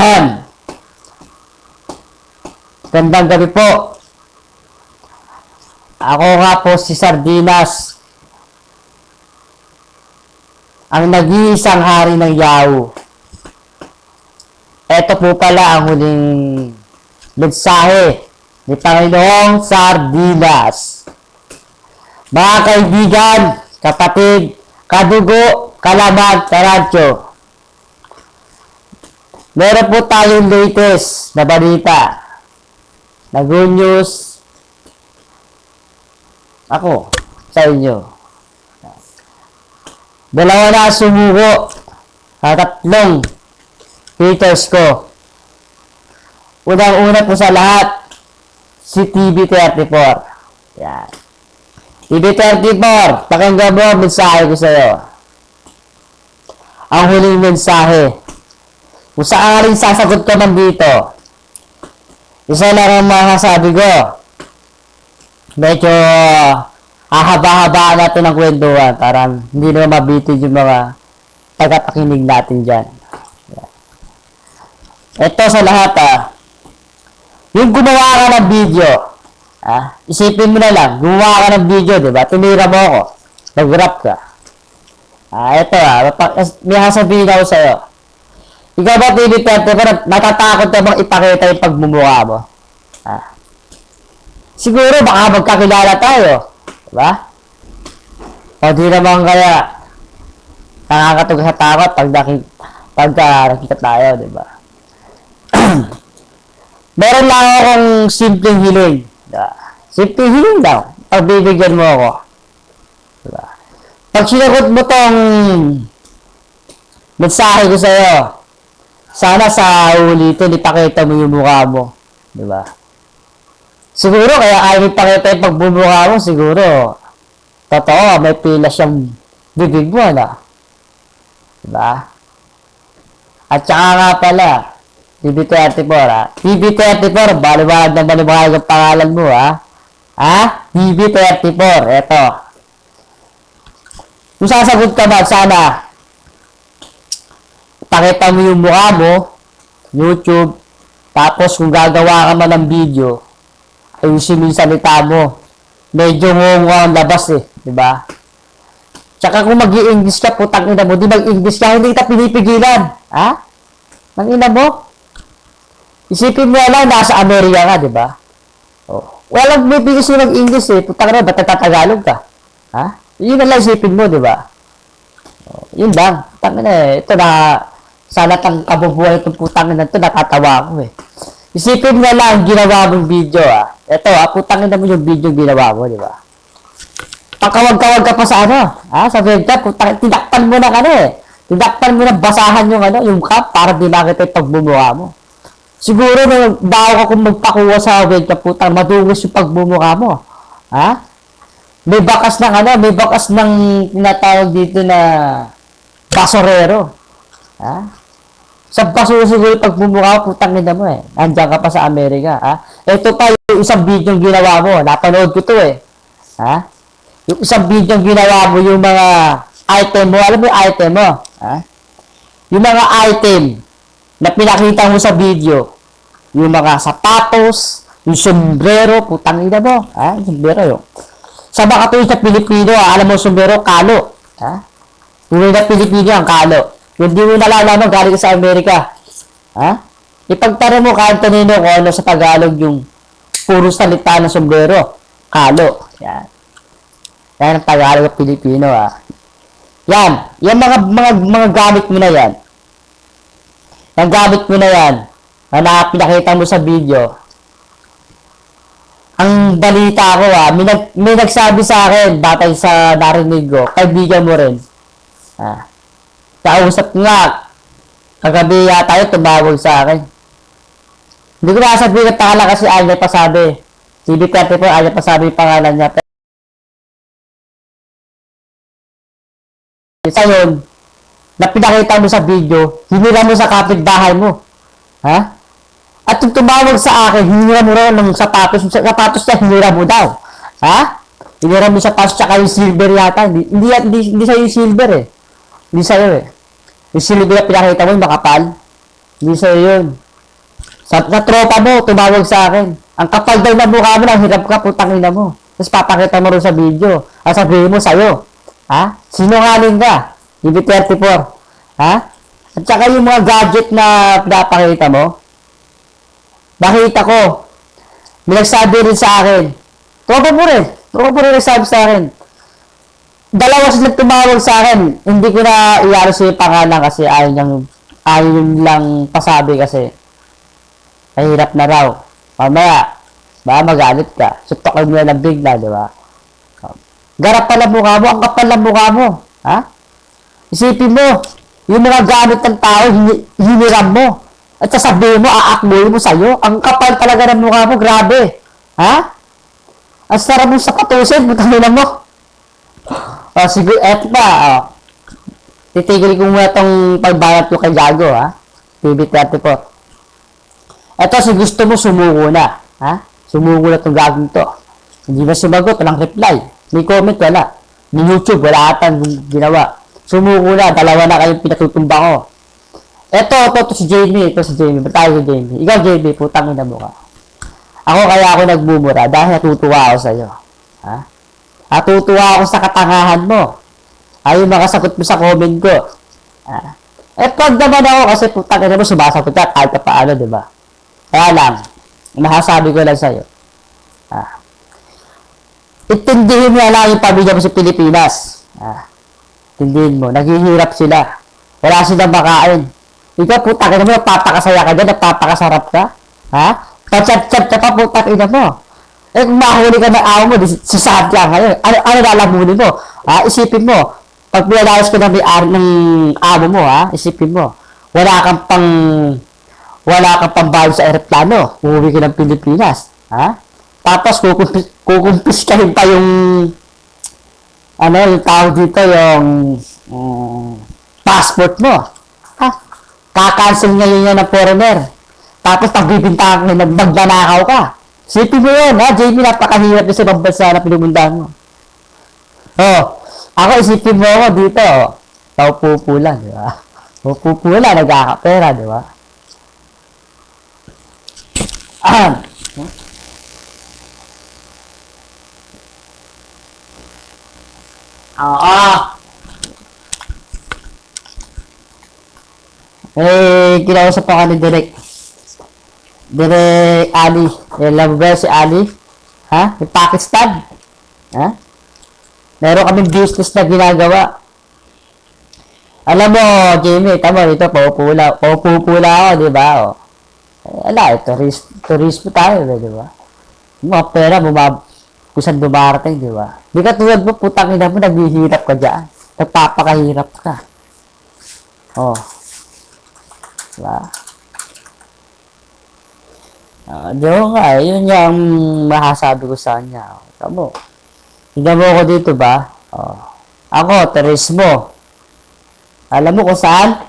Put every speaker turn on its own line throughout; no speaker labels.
Ahem. Gandang gabi po. Ako nga po si Sardinas. Ang nag-iisang hari ng Yahoo. Ito po pala ang huling mensahe ni Panginoong Sardinas. Mga kaibigan, kapatid, kadugo, kalamag, karadyo. Meron po tayong latest na balita. Na good news. Ako, sa inyo. Dalawa na sumuko. Sa tatlong haters ko. Unang-una po sa lahat, si TV34. Yan. TV34, pakinggan mo ang mensahe ko sa'yo. Ang huling mensahe. Kung saan sasagot ko man dito, isa lang ang masasabi ko. Medyo ahaba-haba natin ang kwentuhan para hindi na mabitin yung mga tagapakinig natin dyan. Ito sa lahat ah. Yung gumawa ka ng video, ah, isipin mo na lang, gumawa ka ng video, di ba? Tumira mo ako. Nag-rap ka. Ah, ito ah, may sasabihin ako sa'yo. Ikaw ba, TV Perte, pero natatakot ka bang ipakita yung pagmumukha mo? Ah. Siguro, baka magkakilala tayo. Diba? O di naman kaya nakakatog sa takot pag nakita, pagka nakita tayo, di ba? Meron lang akong simpleng hiling. Diba? Simpleng hiling daw. Pagbibigyan mo ako. Diba? Pag sinagot mo tong mensahe ko sa'yo, sana sa ulitin, ipakita mo yung mukha mo. Di ba? Siguro, kaya ayaw ipakita yung pagbumukha mo, siguro, totoo, may pila siyang bibig mo, na. Di ba? At saka nga pala, BB34, ha? BB34, baliwag na baliwag ang pangalan mo, ha? Ha? BB34, eto. Kung sasagot ka ba, sana, pakita mo yung mukha mo, YouTube, tapos kung gagawa ka man ng video, ayusin mo yung salita mo. Medyo ngungo ang labas eh, di ba? Tsaka kung mag english ka, putang ina mo, di mag-English ka, hindi kita pinipigilan. Ha? Ang ina mo? Isipin mo lang, nasa Amerika ka, di ba? Oh. Walang may bigis mo mag-English eh, putang ina, ba't nagtatagalog ka? Ha? Yun na lang isipin mo, di ba? Oh, yun lang. Putang ina eh, ito na, sana tang kabubuhay itong putang ina ito, nakatawa ako eh. Isipin mo na lang ang ginawa mong video ah. Ito ah, putang ina mo yung video ginawa mo, di ba? Pakawag-kawag ka pa sa ano, ah, sa webcam, putang tinakpan mo na ano eh. Tinakpan mo na basahan yung ano, yung cup para di makita yung pagbumuha mo. Siguro na bago ka kung magpakuha sa webcam, putang madungis yung pagbumuha mo. Ha? May bakas ng ano, may bakas ng tinatawag dito na basorero. Ha? Sa yung pagmumukha putang ina mo eh. Nandiyan ka pa sa Amerika, ha? Ito pa yung isang video yung ginawa mo. Napanood ko to eh. Ha? Yung isang video yung ginawa mo, yung mga item mo. Alam mo yung item mo? Ha? Yung mga item na pinakita mo sa video. Yung mga sapatos, yung sombrero, putang ina mo. Ha? Yung sombrero yun. Sa mga tuloy sa Pilipino, ha? alam mo sombrero, kalo. Ha? Tunay na Pilipino ang kalo. Kung di mo nalalaman, galing sa Amerika. Ha? Ipagtara mo kahit kanino kung ano sa Tagalog yung puro salita ng sombrero. Kalo. Yan. Yan ang Tagalog ng Pilipino, ha. Yan. Yan mga, mga, mga gamit mo na yan. Yung gamit mo na yan, na pinakita mo sa video, ang balita ko ah, may, nag, may nagsabi sa akin, batay sa narinig ko, kaibigan mo rin. Ah, kausap nga, kagabi yata yun, tumawag sa akin. Hindi ko nasabihin ang pangalan kasi ayaw niya pa sabi. CB34, ayaw niya pa sabi yung pangalan niya. Isa yun, na pinakita mo sa video, hinira mo sa kapitbahay mo. Ha? At yung tumawag sa akin, hinira mo raw ng sapatos, sapatos niya, hinira mo daw. Ha? Hinira mo sa sapatos, tsaka yung silver yata. Hindi, hindi, hindi, hindi sa'yo yung silver eh. Hindi sa'yo eh. Yung silver na pinakita mo, yung makapal. Hindi sa'yo yun. Sa, sa tropa mo, tumawag sa akin. Ang kapal daw na mukha mo, ang hirap ka, putang ina mo. Tapos papakita mo rin sa video. Ang sabihin mo sa'yo. Ha? Sinungaling ka. DB34. Ha? At saka yung mga gadget na pinapakita mo, nakita ko, may nagsabi rin sa akin, tropa mo rin, tropa mo rin nagsabi sa akin, dalawa sila tumawag sa akin, hindi ko na iyaro sa pangalan kasi ayaw niyang, ayaw lang pasabi kasi, mahirap na raw. Mamaya, baka magalit ka, sutok mo na ng bigla, di ba? Garap pala mukha mo, ang kapal ng mukha mo, ha? Isipin mo, yung mga gamit ng tao, hini- hiniram mo. At sasabihin mo, aakboy mo sa'yo. Ang kapal talaga ng mukha mo, grabe. Ha? Ang sarap mo sa patusin, butangin mo. O, siguro, eto pa, o. Titigil ko muna itong pagbayad ko kay Jago, ha? TV34. Eto, si gusto mo, sumuko na. Ha? Sumuko na itong gagong to. Hindi na sumagot, walang reply. May comment, wala. May YouTube, wala atang ginawa. Sumuko na, dalawa na kayong pinatutumba ko. Eto, ito, ito si Jamie, ito si Jamie. Ba't tayo si Jamie? Ikaw, Jamie, putang ina mo ka. Ako kaya ako nagmumura dahil natutuwa ako sa'yo. Ha? Natutuwa ako sa katangahan mo. Ayaw makasagot mo sa comment ko. Ha? Eh, pag naman ako kasi putang ina mo, sumasagot ka kahit pa paano, di ba? Kaya lang, masasabi ko lang sa'yo. Ha? Itindihin mo na lang yung pamilya mo sa Pilipinas. Ha? Tindihin mo, naghihirap sila. Wala silang makain. Ikaw, puta ka mo, napapakasaya ka dyan, napapakasarap ka. Ha? Pachat-chat ka pa, puta ka mo. Eh, kung mahuli ka ng amo mo, si Satya ngayon, ano, ano lalamunin mo? Ha? Isipin mo, pag pinalayas ka ng ng amo mo, ha? Isipin mo, wala kang pang, wala kang pambayad sa aeroplano, uuwi ka ng Pilipinas. Ha? Tapos, kukumpis, kukumpiskahin pa yung ano, yung tawag dito, yung mm, passport mo. Ha? Kakancel ngayon yan ng foreigner. Tapos pagbibintangan ka magnanakaw ka. Sipin mo yun, ha? JB, napakahirap yung sa ibang bansa na pinumundahan mo. Oh, ako isipin mo ako dito, oh. Taupupo lang, di ba? Lang, nagkakapera, di ba? Ahem. Oo. Eh, kinausap ako ni Direk. Direk Ali. Alam mo ba si Ali? Ha? Yung Pakistan. Ha? Meron kaming business na ginagawa. Alam mo, Jamie, tama dito, paupula, paupupula ako, di ba? O. Eh, ala, eh, turist, turismo tayo, eh, di ba? Mga pera, bumab, kung saan dumarating, di ba? Di ka tulad mo, putang ina mo, naghihirap ka dyan. Nagpapakahirap ka. Oh. Diba? Ah, di ko nga, yun yung masasabi ko sa kanya. Tamo. Tignan mo ako dito ba? Oh. Ako, turismo. Alam mo kung saan?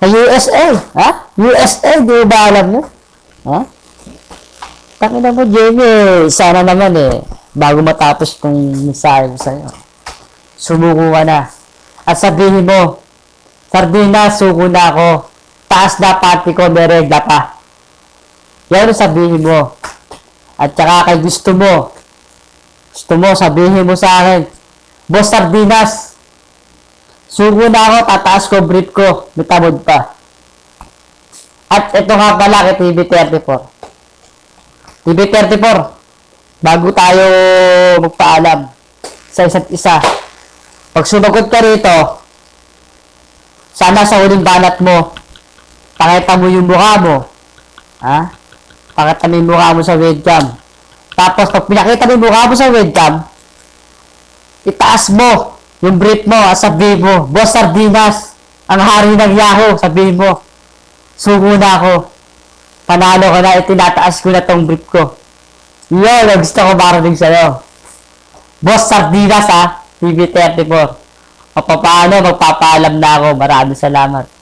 Sa USA. Ha? USA, di ba alam mo? Ha? Takina mo, Jamie, sana naman eh, bago matapos kong mensahe ko sa'yo, sumuko ka na. At sabihin mo, Sardinas, suko na ako. Taas na pati ko, may regla pa. Yan sabihin mo. At saka kay gusto mo, gusto mo, sabihin mo sa akin, Boss Sardinas, suko na ako, tataas ko, brief ko, may tamod pa. At ito nga pala kay TV34. TV34, bago tayo magpaalam sa isa't isa, pag sumagot ka rito, sana sa huling banat mo, pakita mo yung mukha mo. Ha? Pakita mo yung mukha mo sa webcam. Tapos, pag pinakita mo yung mukha mo sa webcam, itaas mo yung brief mo at sabihin mo, Boss Sardinas, ang hari ng Yahoo, sabihin mo, sugo na ako. Panalo ka na, itinataas ko na tong brief ko. Yun, gusto ko marinig sa'yo. Boss Sardinas ha, TV34. O paano, magpapaalam na ako. Maraming salamat.